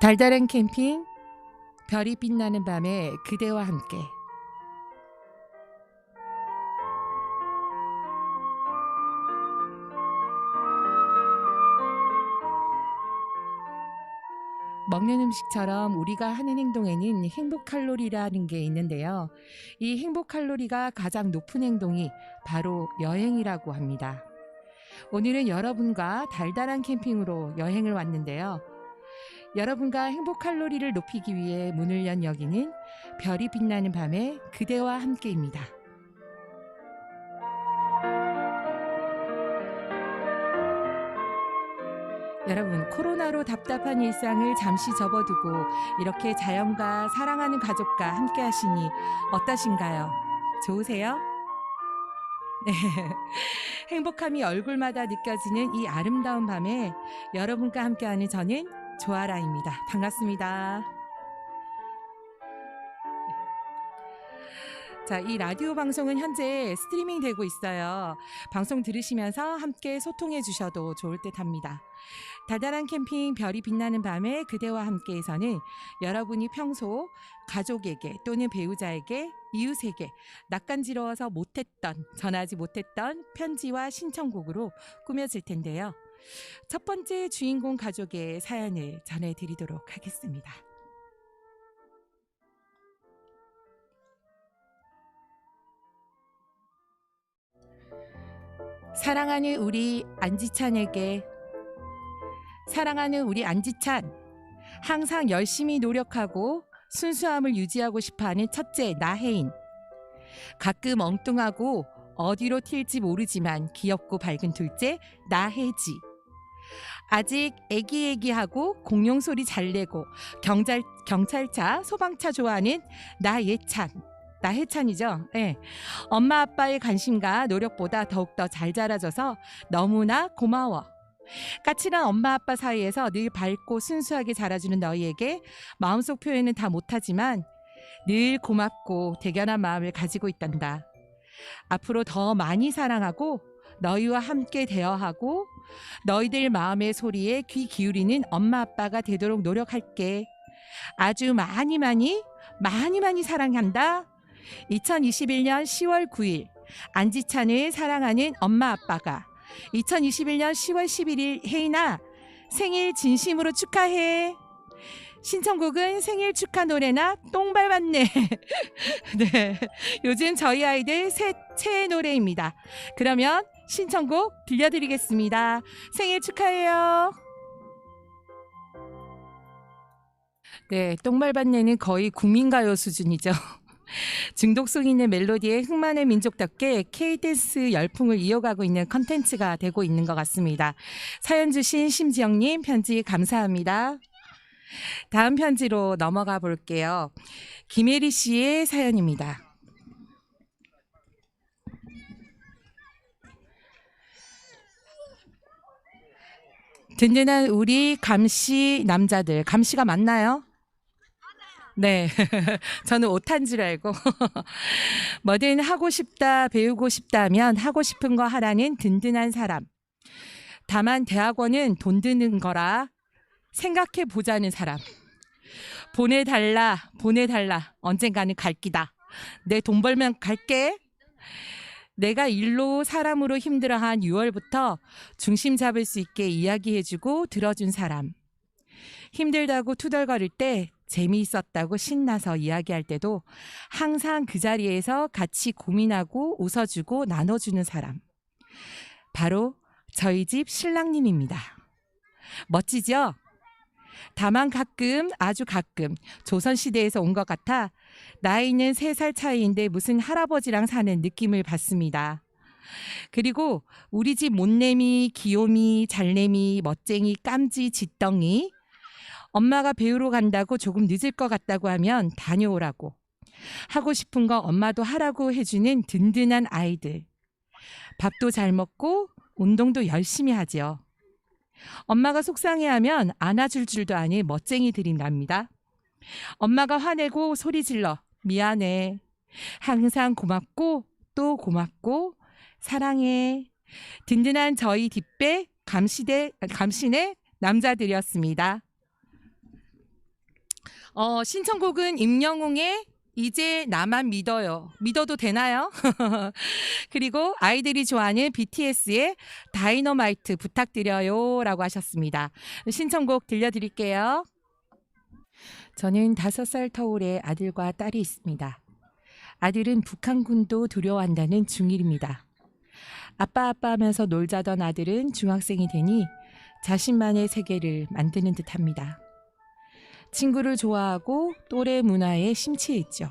달달한 캠핑 별이 빛나는 밤에 그대와 함께 먹는 음식처럼 우리가 하는 행동에는 행복 칼로리라는 게 있는데요. 이 행복 칼로리가 가장 높은 행동이 바로 여행이라고 합니다. 오늘은 여러분과 달달한 캠핑으로 여행을 왔는데요. 여러분과 행복 칼로리를 높이기 위해 문을 연 여기는 별이 빛나는 밤에 그대와 함께입니다. 여러분, 코로나로 답답한 일상을 잠시 접어두고 이렇게 자연과 사랑하는 가족과 함께 하시니 어떠신가요? 좋으세요? 네. 행복함이 얼굴마다 느껴지는 이 아름다운 밤에 여러분과 함께하는 저는 조아라입니다. 반갑습니다. 자, 이 라디오 방송은 현재 스트리밍 되고 있어요. 방송 들으시면서 함께 소통해 주셔도 좋을 듯 합니다. 달달한 캠핑 별이 빛나는 밤에 그대와 함께에서는 여러분이 평소 가족에게 또는 배우자에게 이웃에게 낯간지러워서 못했던 전하지 못했던 편지와 신청곡으로 꾸며질 텐데요. 첫 번째 주인공 가족의 사연을 전해드리도록 하겠습니다. 사랑하는 우리 안지찬에게 사랑하는 우리 안지찬 항상 열심히 노력하고 순수함을 유지하고 싶어하는 첫째 나혜인 가끔 엉뚱하고 어디로 튈지 모르지만 귀엽고 밝은 둘째 나혜지 아직 애기애기하고 공룡 소리 잘 내고 경찰, 경찰차 소방차 좋아하는 나예찬 나혜찬이죠. 네. 엄마 아빠의 관심과 노력보다 더욱더 잘 자라줘서 너무나 고마워. 까칠한 엄마 아빠 사이에서 늘 밝고 순수하게 자라주는 너희에게 마음속 표현은 다 못하지만 늘 고맙고 대견한 마음을 가지고 있단다. 앞으로 더 많이 사랑하고 너희와 함께 대화하고 너희들 마음의 소리에 귀 기울이는 엄마 아빠가 되도록 노력할게. 아주 많이 많이 많이 많이 사랑한다. 2021년 10월 9일 안지찬을 사랑하는 엄마 아빠가 2021년 10월 11일 혜인아 생일 진심으로 축하해. 신청곡은 생일 축하 노래나 똥 밟았네. 네. 요즘 저희 아이들 새, 최애 노래입니다. 그러면 신청곡 들려드리겠습니다. 생일 축하해요. 네, 똥 밟았네는 거의 국민가요 수준이죠. 중독성 있는 멜로디에 흥만의 민족답게 K-댄스 열풍을 이어가고 있는 컨텐츠가 되고 있는 것 같습니다. 사연 주신 심지영님 편지 감사합니다. 다음 편지로 넘어가 볼게요. 김혜리 씨의 사연입니다. 든든한 우리 감시 남자들, 감시가 맞나요? 네. 저는 오탄 줄 알고. 뭐든 하고 싶다, 배우고 싶다면 하고 싶은 거 하라는 든든한 사람. 다만 대학원은 돈 드는 거라 생각해 보자는 사람. 보내달라, 보내달라. 언젠가는 갈 기다. 내 돈 벌면 갈게. 내가 일로 사람으로 힘들어한 6월부터 중심 잡을 수 있게 이야기해주고 들어준 사람. 힘들다고 투덜거릴 때 재미있었다고 신나서 이야기할 때도 항상 그 자리에서 같이 고민하고 웃어주고 나눠주는 사람. 바로 저희 집 신랑님입니다. 멋지죠? 다만 가끔, 아주 가끔 조선시대에서 온 것 같아 나이는 3살 차이인데 무슨 할아버지랑 사는 느낌을 받습니다. 그리고 우리 집 못내미, 귀요미, 잘내미, 멋쟁이, 깜지, 짓덩이 엄마가 배우러 간다고 조금 늦을 것 같다고 하면 다녀오라고. 하고 싶은 거 엄마도 하라고 해주는 든든한 아이들. 밥도 잘 먹고 운동도 열심히 하죠. 엄마가 속상해하면 안아줄 줄도 아닌 멋쟁이들이 납니다. 엄마가 화내고 소리 질러 미안해. 항상 고맙고 또 고맙고 사랑해. 든든한 저희 뒷배 감시대 감신의 남자들이었습니다. 어, 신청곡은 임영웅의 이제 나만 믿어요. 믿어도 되나요? 그리고 아이들이 좋아하는 BTS의 다이너마이트 부탁드려요. 라고 하셨습니다. 신청곡 들려드릴게요. 저는 다섯 살 터울의 아들과 딸이 있습니다. 아들은 북한군도 두려워한다는 중1입니다. 아빠 아빠 하면서 놀자던 아들은 중학생이 되니 자신만의 세계를 만드는 듯 합니다. 친구를 좋아하고 또래 문화에 심취해 있죠.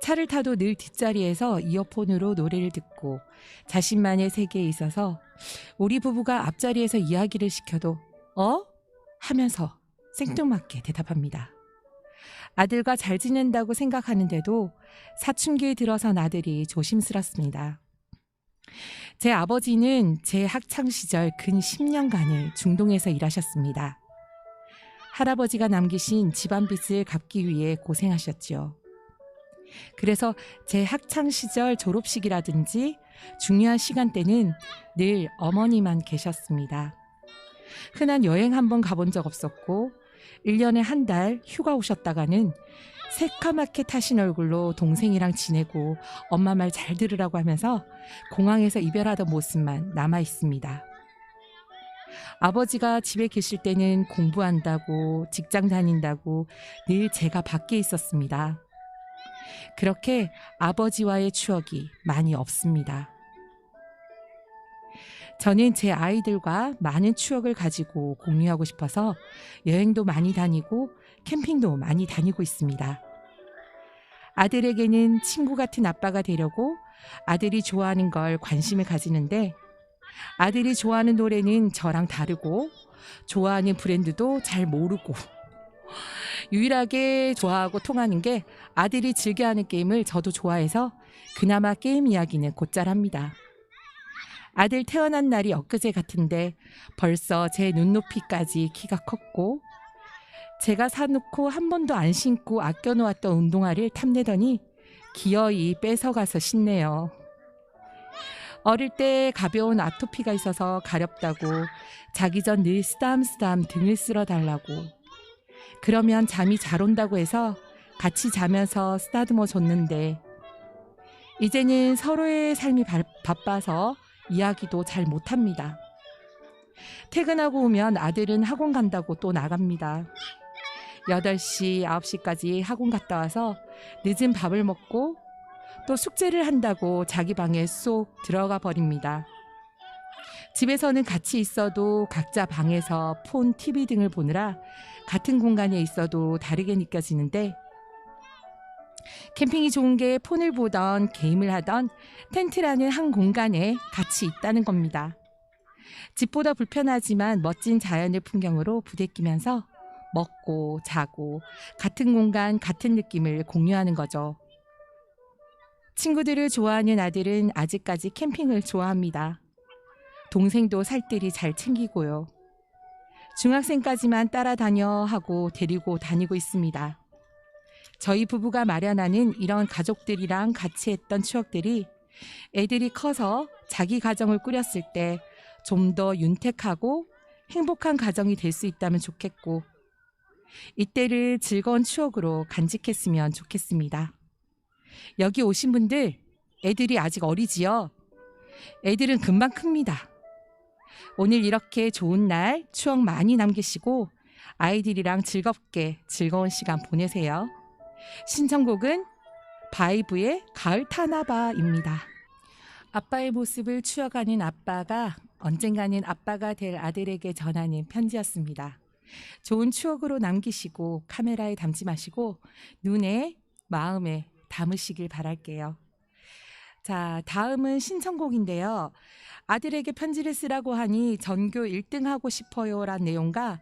차를 타도 늘 뒷자리에서 이어폰으로 노래를 듣고 자신만의 세계에 있어서 우리 부부가 앞자리에서 이야기를 시켜도 어? 하면서 생뚱맞게 대답합니다. 아들과 잘 지낸다고 생각하는데도 사춘기에 들어선 아들이 조심스럽습니다. 제 아버지는 제 학창 시절 근 10년간을 중동에서 일하셨습니다. 할아버지가 남기신 집안 빚을 갚기 위해 고생하셨죠. 그래서 제 학창 시절 졸업식이라든지 중요한 시간대는 늘 어머니만 계셨습니다. 흔한 여행 한번 가본 적 없었고 1년에 한 달 휴가 오셨다가는 새까맣게 타신 얼굴로 동생이랑 지내고 엄마 말 잘 들으라고 하면서 공항에서 이별하던 모습만 남아 있습니다. 아버지가 집에 계실 때는 공부한다고 직장 다닌다고 늘 제가 밖에 있었습니다. 그렇게 아버지와의 추억이 많이 없습니다. 저는 제 아이들과 많은 추억을 가지고 공유하고 싶어서 여행도 많이 다니고 캠핑도 많이 다니고 있습니다. 아들에게는 친구 같은 아빠가 되려고 아들이 좋아하는 걸 관심을 가지는데 아들이 좋아하는 노래는 저랑 다르고 좋아하는 브랜드도 잘 모르고 유일하게 좋아하고 통하는 게 아들이 즐겨하는 게임을 저도 좋아해서 그나마 게임 이야기는 곧잘 합니다. 아들 태어난 날이 엊그제 같은데 벌써 제 눈높이까지 키가 컸고 제가 사놓고 한 번도 안 신고 아껴놓았던 운동화를 탐내더니 기어이 뺏어가서 신네요. 어릴 때 가벼운 아토피가 있어서 가렵다고 자기 전 늘 쓰담쓰담 등을 쓸어 달라고 그러면 잠이 잘 온다고 해서 같이 자면서 쓰다듬어 줬는데 이제는 서로의 삶이 바, 바빠서 이야기도 잘 못합니다. 퇴근하고 오면 아들은 학원 간다고 또 나갑니다. 8시, 9시까지 학원 갔다 와서 늦은 밥을 먹고 또 숙제를 한다고 자기 방에 쏙 들어가 버립니다. 집에서는 같이 있어도 각자 방에서 폰, TV 등을 보느라 같은 공간에 있어도 다르게 느껴지는데 캠핑이 좋은 게 폰을 보던 게임을 하던 텐트라는 한 공간에 같이 있다는 겁니다. 집보다 불편하지만 멋진 자연의 풍경으로 부대끼면서 먹고 자고 같은 공간 같은 느낌을 공유하는 거죠. 친구들을 좋아하는 아들은 아직까지 캠핑을 좋아합니다. 동생도 살뜰히 잘 챙기고요. 중학생까지만 따라다녀 하고 데리고 다니고 있습니다. 저희 부부가 마련하는 이런 가족들이랑 같이 했던 추억들이 애들이 커서 자기 가정을 꾸렸을 때 좀 더 윤택하고 행복한 가정이 될 수 있다면 좋겠고 이때를 즐거운 추억으로 간직했으면 좋겠습니다. 여기 오신 분들 애들이 아직 어리지요? 애들은 금방 큽니다. 오늘 이렇게 좋은 날 추억 많이 남기시고 아이들이랑 즐겁게 즐거운 시간 보내세요. 신청곡은 바이브의 가을 타나바입니다. 아빠의 모습을 추억하는 아빠가 언젠가는 아빠가 될 아들에게 전하는 편지였습니다. 좋은 추억으로 남기시고 카메라에 담지 마시고 눈에 마음에 담으시길 바랄게요. 자, 다음은 신청곡인데요. 아들에게 편지를 쓰라고 하니 전교 1등 하고 싶어요 란 내용과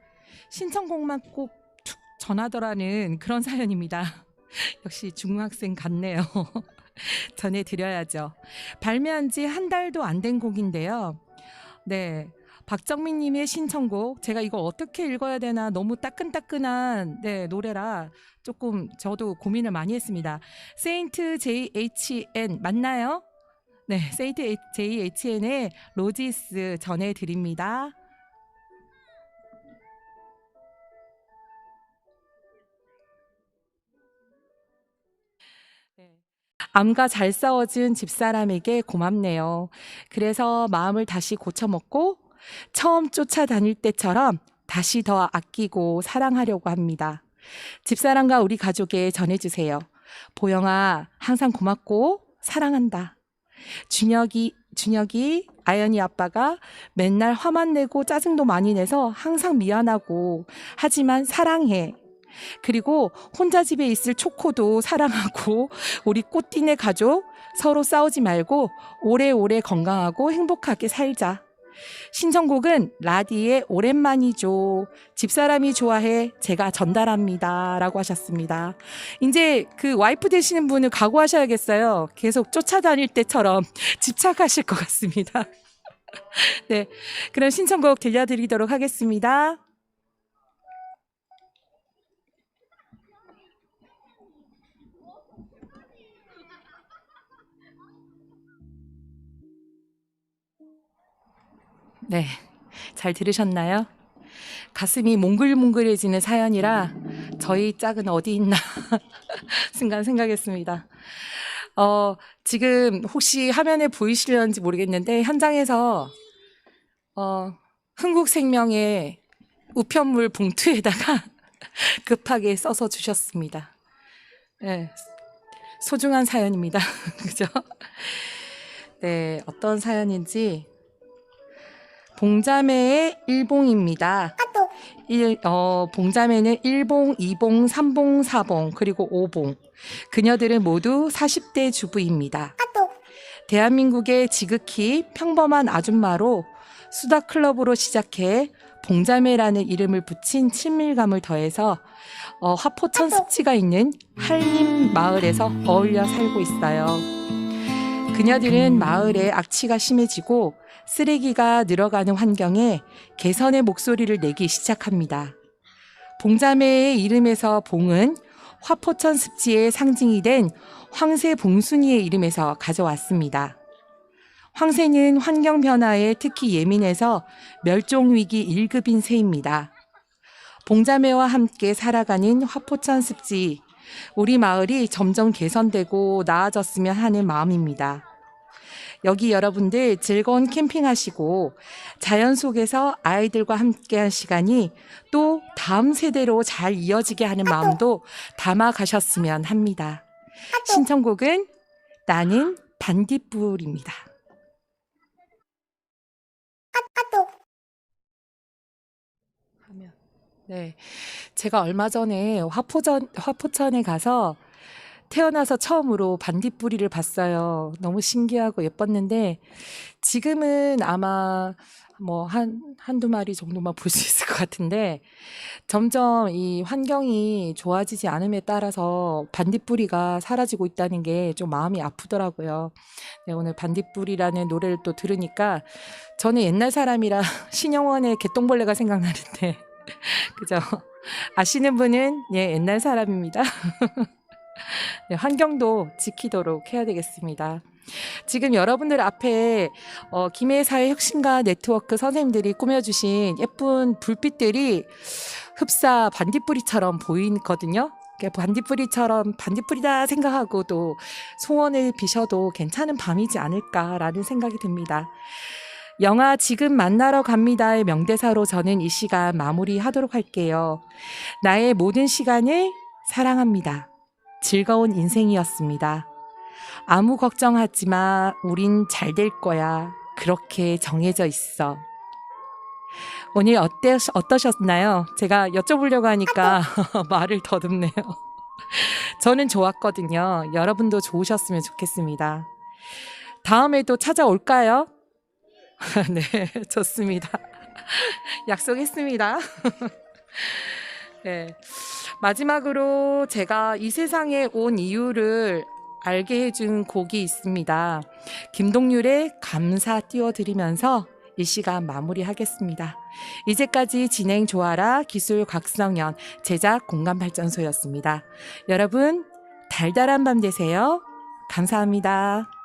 신청곡만 꼭 툭 전하더라는 그런 사연입니다. 역시 중학생 같네요. 전해드려야죠. 발매한 지 한 달도 안 된 곡인데요. 네. 박정민 님의 신청곡 제가 이거 어떻게 읽어야 되나 너무 따끈따끈한 네, 노래라 조금 저도 고민을 많이 했습니다. 세인트 JHN 맞나요? 네, 세인트 JHN의 로지스 전해 드립니다. 네. 암과 잘 싸워준 집사람에게 고맙네요. 그래서 마음을 다시 고쳐먹고 처음 쫓아다닐 때처럼 다시 더 아끼고 사랑하려고 합니다. 집사람과 우리 가족에 전해주세요. 보영아, 항상 고맙고 사랑한다. 준혁이, 준혁이, 아연이 아빠가 맨날 화만 내고 짜증도 많이 내서 항상 미안하고 하지만 사랑해. 그리고 혼자 집에 있을 초코도 사랑하고 우리 꽃띠네 가족 서로 싸우지 말고 오래오래 건강하고 행복하게 살자. 신청곡은 라디의 오랜만이죠. 집사람이 좋아해 제가 전달합니다. 라고 하셨습니다. 이제 그 와이프 되시는 분을 각오하셔야겠어요. 계속 쫓아다닐 때처럼 집착하실 것 같습니다. 네. 그럼 신청곡 들려드리도록 하겠습니다. 네. 잘 들으셨나요? 가슴이 몽글몽글해지는 사연이라 저희 짝은 어디 있나 순간 생각했습니다. 어, 지금 혹시 화면에 보이시려는지 모르겠는데 현장에서 어, 흥국생명의 우편물 봉투에다가 급하게 써서 주셨습니다. 네, 소중한 사연입니다. 그죠? 네, 어떤 사연인지 봉자매의 일봉입니다. 일, 어, 봉자매는 1봉, 2봉, 3봉, 4봉, 그리고 5봉. 그녀들은 모두 40대 주부입니다. 대한민국의 지극히 평범한 아줌마로 수다클럽으로 시작해 봉자매라는 이름을 붙인 친밀감을 더해서 어, 화포천 습지가 있는 한림 마을에서 어울려 살고 있어요. 그녀들은 마을에 악취가 심해지고 쓰레기가 늘어가는 환경에 개선의 목소리를 내기 시작합니다. 봉자매의 이름에서 봉은 화포천 습지의 상징이 된 황새 봉순이의 이름에서 가져왔습니다. 황새는 환경 변화에 특히 예민해서 멸종 위기 1급인 새입니다. 봉자매와 함께 살아가는 화포천 습지, 우리 마을이 점점 개선되고 나아졌으면 하는 마음입니다. 여기 여러분들 즐거운 캠핑하시고 자연 속에서 아이들과 함께한 시간이 또 다음 세대로 잘 이어지게 하는 마음도 담아 가셨으면 합니다. 신청곡은 나는 반딧불입니다. 네, 제가 얼마 전에 화포전 화포천에 가서 태어나서 처음으로 반딧불이를 봤어요. 너무 신기하고 예뻤는데 지금은 아마 뭐 한 한두 마리 정도만 볼 수 있을 것 같은데 점점 이 환경이 좋아지지 않음에 따라서 반딧불이가 사라지고 있다는 게 좀 마음이 아프더라고요. 네, 오늘 반딧불이라는 노래를 또 들으니까 저는 옛날 사람이라 신영원의 개똥벌레가 생각나는데 그죠? 아시는 분은 예, 옛날 사람입니다. 네, 환경도 지키도록 해야 되겠습니다. 지금 여러분들 앞에 어, 김해사회 혁신가 네트워크 선생님들이 꾸며주신 예쁜 불빛들이 흡사 반딧불이처럼 보이거든요. 반딧불이처럼 반딧불이다 생각하고 또 소원을 비셔도 괜찮은 밤이지 않을까라는 생각이 듭니다. 영화 지금 만나러 갑니다의 명대사로 저는 이 시간 마무리하도록 할게요. 나의 모든 시간을 사랑합니다. 즐거운 인생이었습니다. 아무 걱정하지 마. 우린 잘 될 거야. 그렇게 정해져 있어. 오늘 어때, 어떠셨나요? 제가 여쭤보려고 하니까 말을 더듬네요. 저는 좋았거든요. 여러분도 좋으셨으면 좋겠습니다. 다음에도 찾아올까요? 네, 좋습니다. 약속했습니다. 네. 마지막으로 제가 이 세상에 온 이유를 알게 해준 곡이 있습니다. 김동률의 감사 띄워드리면서 이 시간 마무리하겠습니다. 이제까지 진행 조아라 기술 곽성현 제작 공간발전소였습니다. 여러분 달달한 밤 되세요. 감사합니다.